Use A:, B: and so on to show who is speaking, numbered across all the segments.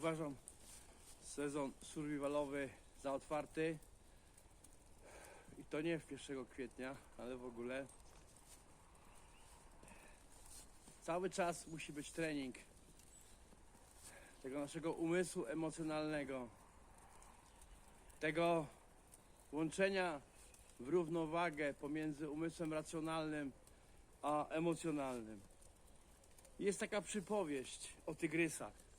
A: uważam sezon survivalowy za otwarty. I to nie w 1 kwietnia, ale w ogóle. Cały czas musi być trening tego naszego umysłu emocjonalnego, tego łączenia w równowagę pomiędzy umysłem racjonalnym a emocjonalnym. Jest taka przypowieść o tygrysach.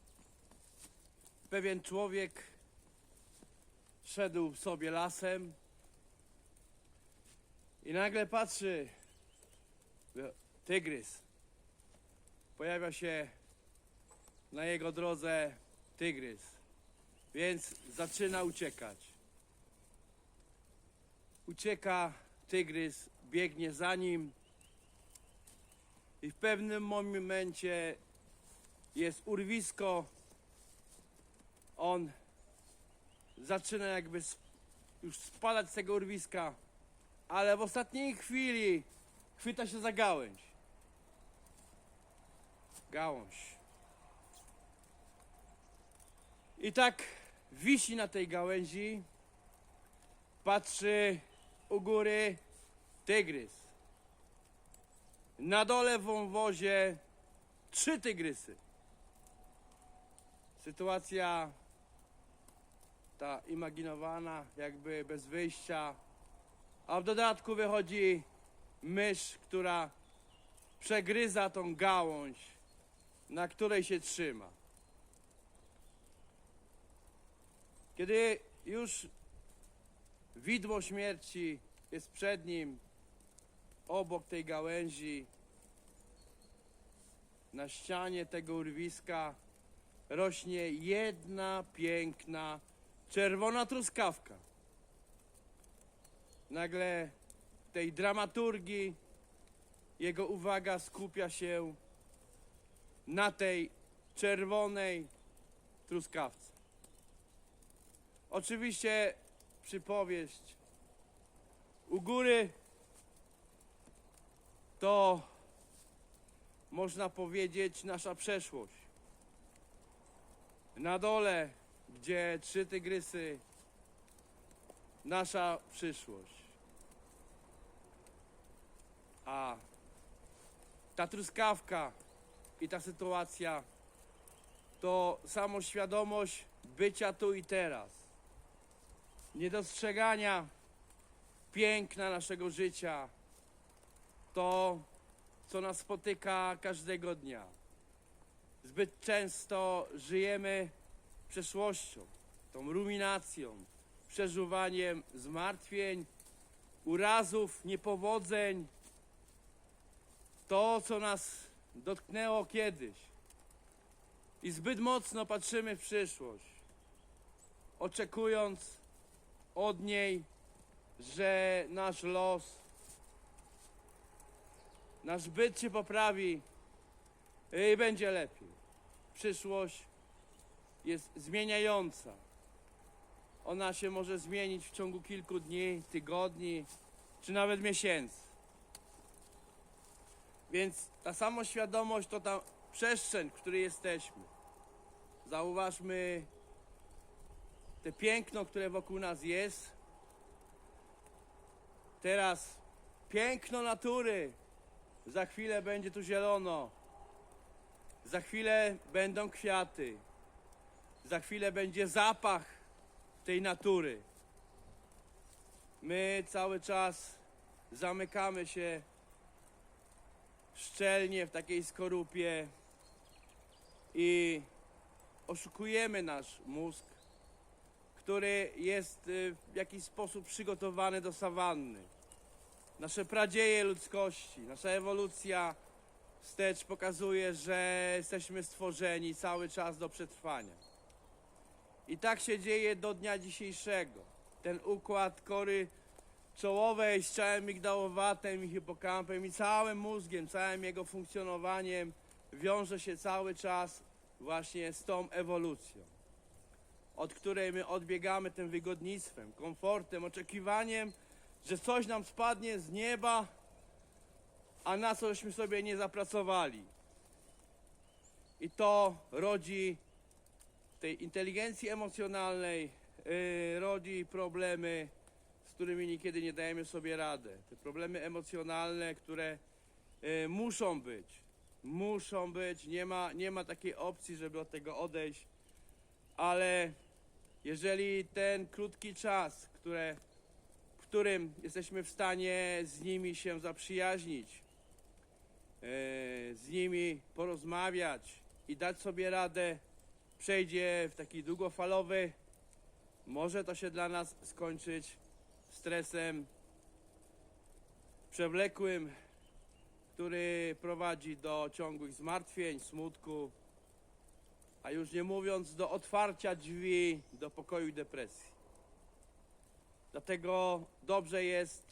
A: Pewien człowiek szedł sobie lasem i nagle patrzy, tygrys. Pojawia się na jego drodze tygrys, więc zaczyna uciekać. Ucieka tygrys, biegnie za nim i w pewnym momencie jest urwisko. On zaczyna jakby już spadać z tego urwiska, ale w ostatniej chwili chwyta się za gałęź. Gałąź. I tak wisi na tej gałęzi, patrzy u góry tygrys. Na dole w wąwozie trzy tygrysy. Sytuacja ta imaginowana, jakby bez wyjścia, a w dodatku wychodzi mysz, która przegryza tą gałąź, na której się trzyma. Kiedy już widmo śmierci jest przed nim, obok tej gałęzi, na ścianie tego urwiska rośnie jedna piękna, czerwona truskawka. Nagle tej dramaturgii jego uwaga skupia się na tej czerwonej truskawce. Oczywiście przypowieść u góry to można powiedzieć nasza przeszłość. Na dole, gdzie trzy tygrysy, nasza przyszłość. A ta truskawka i ta sytuacja to samoświadomość bycia tu i teraz. Niedostrzegania piękna naszego życia. To, co nas spotyka każdego dnia. Zbyt często żyjemy przeszłością, tą ruminacją, przeżuwaniem zmartwień, urazów, niepowodzeń. To, co nas dotknęło kiedyś. I zbyt mocno patrzymy w przyszłość, oczekując od niej, że nasz los, nasz byt się poprawi i będzie lepiej. Przyszłość jest zmieniająca. Ona się może zmienić w ciągu kilku dni, tygodni, czy nawet miesięcy. Więc ta samoświadomość to ta przestrzeń, w której jesteśmy. Zauważmy te piękno, które wokół nas jest. Teraz piękno natury. Za chwilę będzie tu zielono. Za chwilę będą kwiaty. Za chwilę będzie zapach tej natury. My cały czas zamykamy się szczelnie w takiej skorupie i oszukujemy nasz mózg, który jest y, w jakiś sposób przygotowany do sawanny. Nasze pradzieje ludzkości, nasza ewolucja wstecz pokazuje, że jesteśmy stworzeni cały czas do przetrwania. I tak się dzieje do dnia dzisiejszego. Ten układ kory czołowej z ciałem migdałowatym i hipokampem i całym mózgiem, całym jego funkcjonowaniem wiąże się cały czas właśnie z tą ewolucją, od której my odbiegamy tym wygodnictwem, komfortem, oczekiwaniem, że coś nam spadnie z nieba, a na cośmy sobie nie zapracowali. I to rodzi tej inteligencji emocjonalnej y, rodzi problemy, z którymi niekiedy nie dajemy sobie radę. Te problemy emocjonalne, które y, muszą być, muszą być, nie ma, nie ma takiej opcji, żeby od tego odejść, ale jeżeli ten krótki czas, które, w którym jesteśmy w stanie z nimi się zaprzyjaźnić, e, z nimi porozmawiać i dać sobie radę, przejdzie w taki długofalowy, może to się dla nas skończyć stresem przewlekłym, który prowadzi do ciągłych zmartwień, smutku, a już nie mówiąc do otwarcia drzwi do pokoju i depresji. Dlatego dobrze jest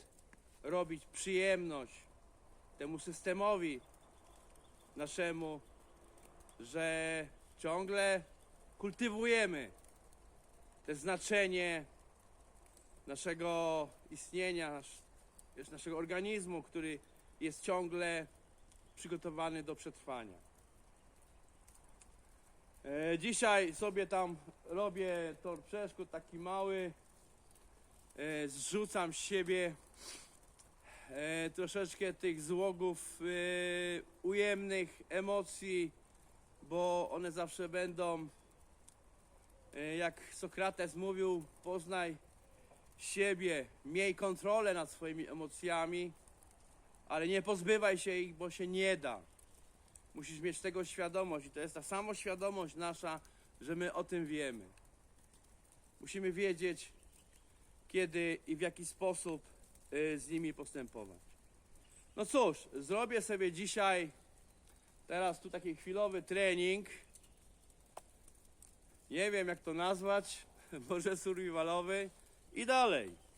A: robić przyjemność temu systemowi naszemu, że ciągle kultywujemy te znaczenie naszego istnienia, nasz, naszego organizmu, który jest ciągle przygotowany do przetrwania. E, Dzisiaj sobie tam robię tor przeszkód taki mały. E, Zrzucam z siebie e, troszeczkę tych złogów e, ujemnych emocji, bo one zawsze będą, jak Sokrates mówił, poznaj siebie, miej kontrolę nad swoimi emocjami, ale nie pozbywaj się ich, bo się nie da. Musisz mieć tego świadomość i to jest ta samoświadomość nasza, że my o tym wiemy. Musimy wiedzieć, kiedy i w jaki sposób y, z nimi postępować. No cóż, zrobię sobie dzisiaj teraz tu taki chwilowy trening. Nie wiem jak to nazwać, może survivalowy i dalej.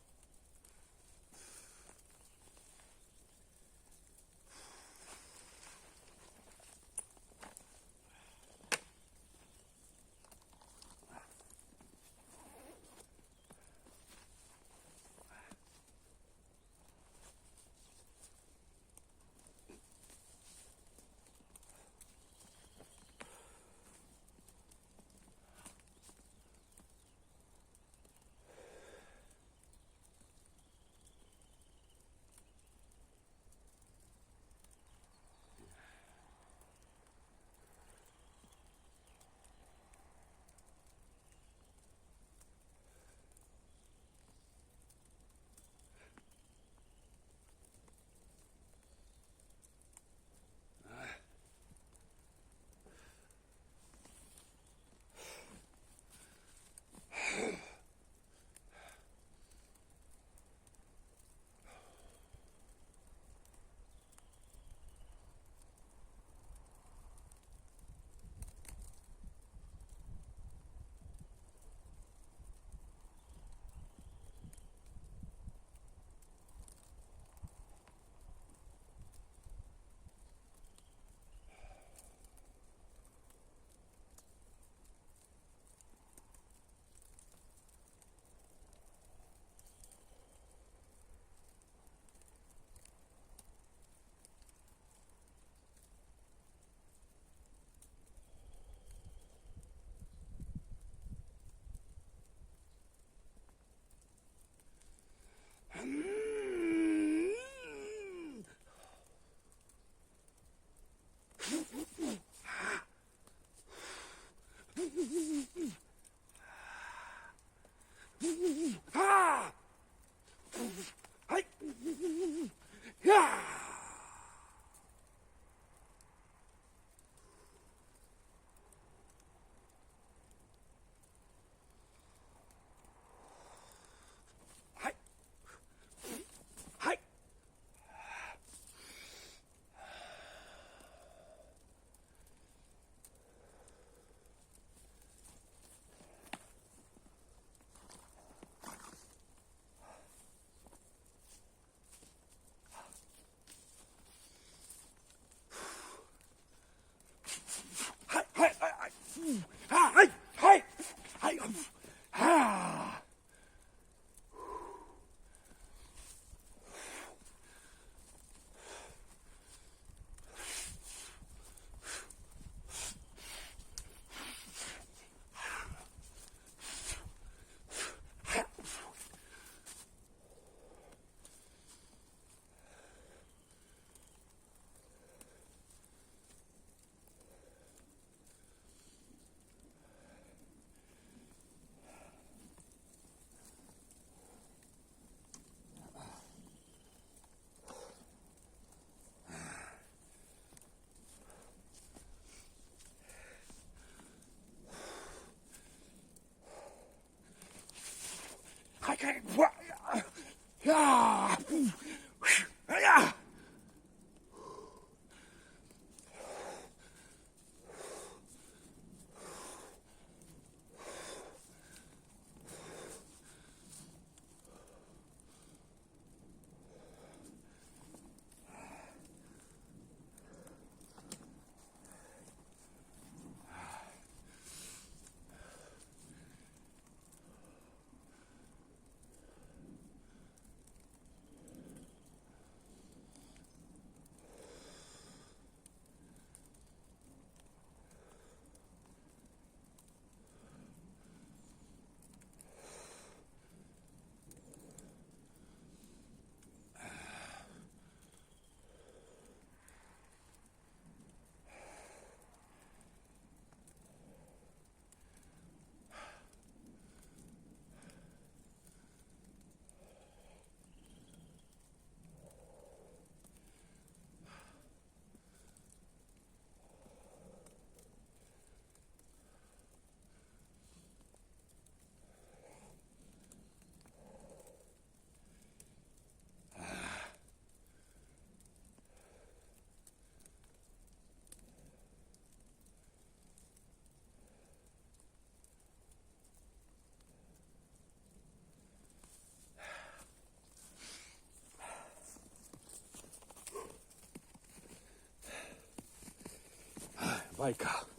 B: Like. Uh,